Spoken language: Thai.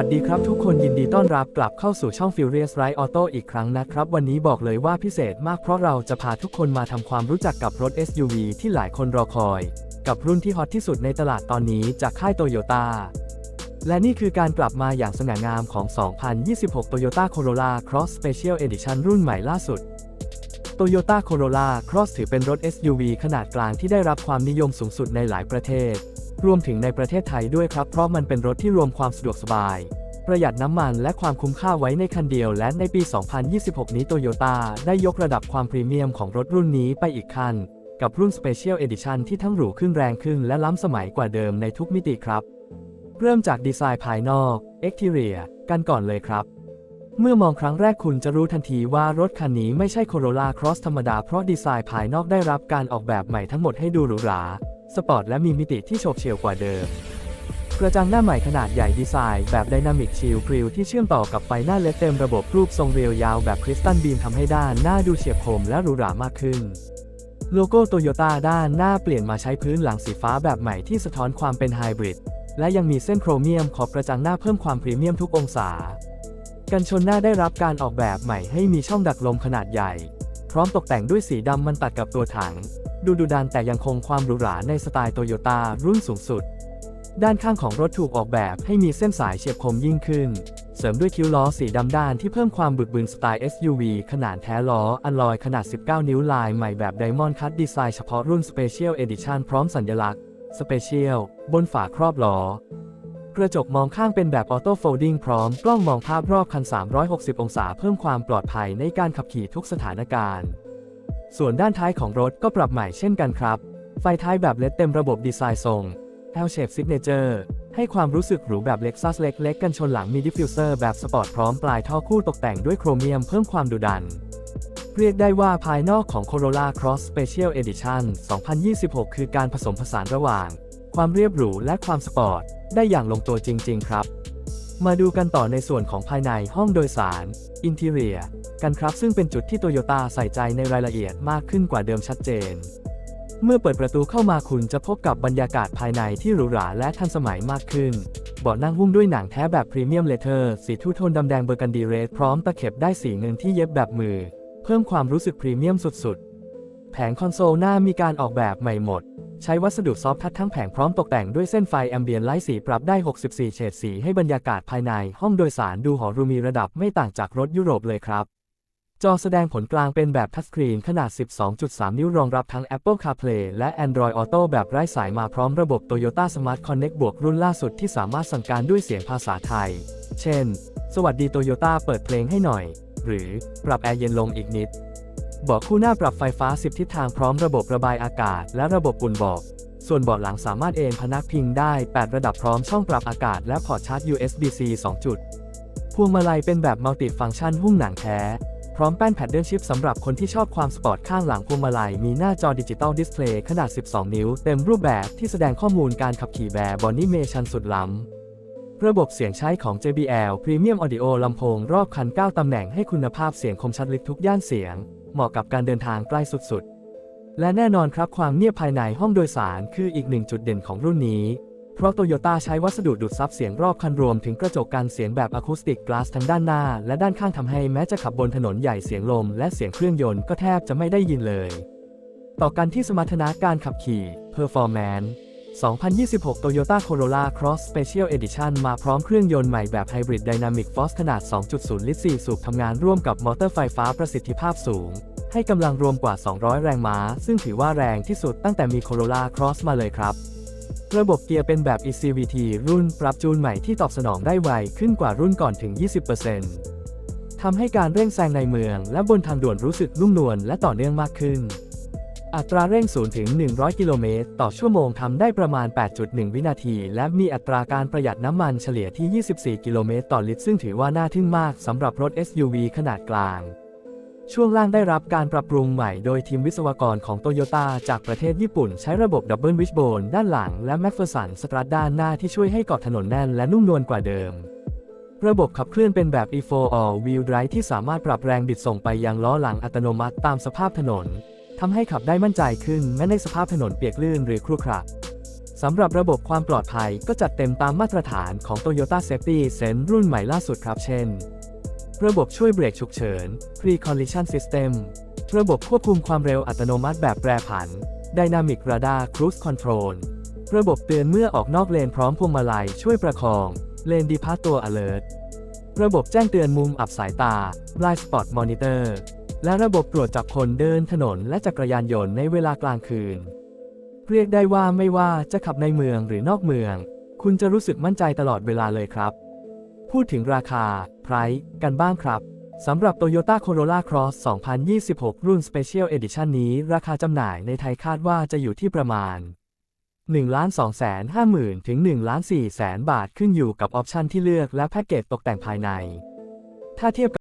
วัสดีครับทุกคนยินดีต้อนรับกลับเข้าสู่ช่อง Furious Ride Auto อีกครั้งนะครับ วันนี้บอกเลยว่าพิเศษมากเพราะเราจะพาทุกคนมาทำความรู้จักกับรถ SUV ที่หลายคนรอคอย กับรุ่นที่ฮอตที่สุดในตลาดตอนนี้จากค่ายโตโยต้าและนี่คือการกลับมาอย่างสง่างามของ 2026 Toyota Corolla Cross Special Edition รุ่นใหม่ล่าสุด Toyota Corolla Cross ถือเป็นรถ SUV ขนาดกลางที่ได้รับความนิยมสูงสุดในหลายประเทศ รวมถึงในประเทศไทยด้วยครับ เพราะมันเป็นรถที่รวมความสะดวกสบาย ประหยัดน้ำมันและความคุ้มค่าไว้ในคันเดียว และในปี 2026 นี้ Toyota ได้ยกระดับความพรีเมียมของรถรุ่นนี้ไปอีกขั้น กับรุ่น Special Edition ที่ทั้งหรูขึ้นแรงขึ้นและล้ำสมัยกว่าเดิมในทุกมิติครับ เริ่มจากดีไซน์ภายนอก Exterior กันก่อนเลยครับเมื่อมองครั้งแรกคุณจะรู้ทันทีว่ารถคันนี้ไม่ใช่ Corolla Cross ธรรมดา เพราะดีไซน์ภายนอกได้รับการออกแบบใหม่ทั้งหมดให้ดูหรูหรา สปอร์ตและมีมิติที่โฉบเฉี่ยวกว่าเดิม กระจังหน้าใหม่ขนาดใหญ่ดีไซน์แบบ Dynamic Shield Grille ที่เชื่อมต่อกับไฟหน้าเลดเต็มระบบรูปทรงเรียวยาวแบบคริสตัลบีมทำให้ด้านหน้าดูเฉียบคมและหรูหรามากขึ้น โลโก้โตโยต้าด้านหน้าเปลี่ยนมาใช้พื้นหลังสีฟ้าแบบใหม่ที่สะท้อนความเป็นไฮบริดและยังมีเส้นโครเมียมขอบกระจังหน้าเพิ่มความพรีเมียมทุกองศา กันชนหน้าได้รับการออกแบบใหม่ให้มีช่องดักลมขนาดใหญ่ พร้อมตกแต่งด้วยสีดำมันตัดกับตัวถัง ดูดุดันแต่ยังคงความหรูหราในสไตล์โตโยต้ารุ่นสูงสุด ด้านข้างของรถถูกออกแบบให้มีเส้นสายเฉียบคมยิ่งขึ้น เสริมด้วยคิ้วล้อสีดำด้านที่เพิ่มความบึกบึนสไตล์ SUV ขนาดแท้ล้ออัลลอยขนาด 19 นิ้วลายใหม่แบบ Diamond Cut ดีไซน์เฉพาะรุ่น Special Edition พร้อมสัญลักษณ์ Special บนฝาครอบล้อ กระจกมองข้างเป็นแบบออโต้โฟลดิ้งพร้อมกล้องมองภาพรอบคัน 360 องศาเพิ่มความปลอดภัยในการขับขี่ทุกสถานการณ์ ส่วนด้านท้ายของรถก็ปรับใหม่เช่นกันครับ ไฟท้ายแบบเลดเต็มระบบดีไซน์ทรง L shape signature ให้ความรู้สึกหรูแบบ Lexus เล็กๆกันชนหลังมีดิฟฟิวเซอร์แบบสปอร์ตพร้อมปลายท่อคู่ตกแต่งด้วยโครเมียมเพิ่มความดุดัน เรียกได้ว่าภายนอกของ Corolla Cross Special Edition 2026 คือการผสมผสานระหว่าง ความเรียบหรูและความสปอร์ต ได้อย่างลงตัวจริง ๆ ครับ มาดูกันต่อในส่วนของภายในห้องโดยสาร Interior กันครับซึ่งเป็นจุดที่โตโยต้าใส่ใจในรายละเอียดมากขึ้นกว่าเดิมชัดเจน เมื่อเปิดประตูเข้ามาคุณจะพบกับบรรยากาศภายในที่หรูหราและทันสมัยมากขึ้น เบาะนั่งหุ้มด้วยหนังแท้แบบพรีเมียมเลเทอร์สีทูโทนดำแดงเบอร์กันดีเรดพร้อมตะเข็บได้สีเงินที่เย็บแบบมือ เพิ่มความรู้สึกพรีเมียมสุดๆ แผงคอนโซลหน้ามีการออกแบบใหม่หมด ใช้วัสดุซอฟท์ทัชทั้งแผงพร้อมตกแต่งด้วยเส้นไฟแอมเบียนไลท์สีปรับได้ 64 เฉดสีให้บรรยากาศภายในห้องโดยสารดูหรูมีระดับไม่ต่างจากรถยุโรปเลยครับ จอแสดงผลกลางเป็นแบบทัชสกรีนขนาด 12.3 นิ้วรองรับทั้ง Apple CarPlay และ Android Auto แบบไร้สายมาพร้อมระบบ Toyota Smart Connect บวกรุ่นล่าสุดที่สามารถสั่งการด้วยเสียงภาษาไทย เช่น สวัสดีโตโยต้าเปิดเพลงให้หน่อย หรือปรับแอร์เย็นลงอีกนิด เบาะคู่หน้าปรับไฟฟ้า 10 ทิศทางพร้อมระบบระบายอากาศ และระบบอุ่นเบาะส่วนเบาะหลังสามารถเอนพนักพิงได้ 8 ระดับพร้อมช่องปรับอากาศและพอร์ตชาร์จ USB-C 2 จุด พวงมาลัยเป็นแบบมัลติฟังก์ชันหุ้มหนังแท้ พร้อมแป้นแพดเดิลชิพสำหรับคนที่ชอบความสปอร์ตข้างหลังพวงมาลัยมีหน้าจอดิจิตอลดิสเพลย์ขนาด 12 นิ้ว เต็มรูปแบบที่แสดงข้อมูลการขับขี่แบบบอนี่เมชันสุดล้ำ ระบบเสียงใช้ของ JBL Premium Audio ลำโพงรอบคัน 9 ตำแหน่งให้คุณภาพเสียงคมชัดลึกทุกย่านเสียง เหมาะกับการเดินทางใกล้สุดๆ และแน่นอนครับความเงียบภายในห้องโดยสารคืออีกหนึ่งจุดเด่นของรุ่นนี้ เพราะโตโยต้าใช้วัสดุดูดซับเสียงรอบคันรวมถึงกระจกกันเสียงแบบอะคูสติกกลาสทั้งด้านหน้า และด้านข้างทำให้แม้จะขับบนถนนใหญ่เสียงลม และเสียงเครื่องยนต์ก็แทบจะไม่ได้ยินเลย ต่อกันที่สมรรถนะการขับขี่ Performance 2026 Toyota Corolla Cross Special Edition มาพร้อมเครื่องยนต์ใหม่แบบ Hybrid Dynamic Force ขนาด 2.0 ลิตร 4 สูบทำงานร่วมกับมอเตอร์ไฟฟ้าประสิทธิภาพสูง ให้กำลังรวมกว่า 200 แรงม้า ซึ่งถือว่าแรงที่สุดตั้งแต่มี Corolla Cross มาเลยครับ ระบบเกียร์เป็นแบบ ECVT รุ่นปรับจูนใหม่ที่ตอบสนองได้ไวขึ้นกว่ารุ่นก่อนถึง 20%ทำให้การเร่งแซงในเมือง และบนทางด่วนรู้สึกนุ่มนวลและต่อเนื่องมากขึ้น อัตราเร่ง0ถึง 100 กิโลเมตร ต่อชั่วโมงทำได้ประมาณ 8.1 วินาที และมีอัตราการประหยัดน้ำมันเฉลี่ยที่ 24 กิโลเมตร ต่อลิตร ซึ่งถือว่าน่าทึ่งมากสำหรับรถ SUV ขนาดกลาง ช่วงล่างได้รับการปรับปรุงใหม่โดยทีมวิศวกรของโตโยต้าจากประเทศญี่ปุ่น ใช้ระบบดับเบิลวิชโบนด้านหลังและแมคเฟอร์สันสตรัทด้านหน้าที่ช่วยให้เกาะถนนแน่นและนุ่มนวลกว่าเดิมระบบขับเคลื่อนเป็นแบบ E4 All Wheel Drive ที่สามารถปรับแรงบิดส่งไปยังล้อหลังอัตโนมัติตามสภาพถนน ทำให้ขับได้มั่นใจขึ้นแม้ในสภาพถนนเปียกลื่นหรือครุขระสำหรับระบบความปลอดภัยก็จัดเต็มตามมาตรฐานของ Toyota Safety Sense รุ่นใหม่ล่าสุดครับ เช่น ระบบช่วยเบรกฉุกเฉิน Pre-Collision System ระบบควบคุมความเร็วอัตโนมัติแบบแปรผัน Dynamic Radar Cruise Control ระบบเตือนเมื่อออกนอกเลนพร้อมพวงมาลัยช่วยประคอง เลนดีพาตัว alert ระบบแจ้งเตือนมุมอับสายตา Blind Spot Monitor และระบบตรวจจับคนเดินถนนและจักรยานยนต์ในเวลากลางคืน เรียกได้ว่าไม่ว่าจะขับในเมืองหรือนอกเมือง คุณจะรู้สึกมั่นใจตลอดเวลาเลยครับ พูดถึงราคา price กันบ้างครับสำหรับ Toyota Corolla Cross 2026 รุ่น Special Edition นี้ ราคาจำหน่ายในไทยคาดว่าจะอยู่ที่ประมาณ 1,250,000 ถึง 1,400,000บาทขึ้นอยู่กับออปชันที่เลือกและแพ็กเกจตกแต่งภายใน ถ้าเทียบกับ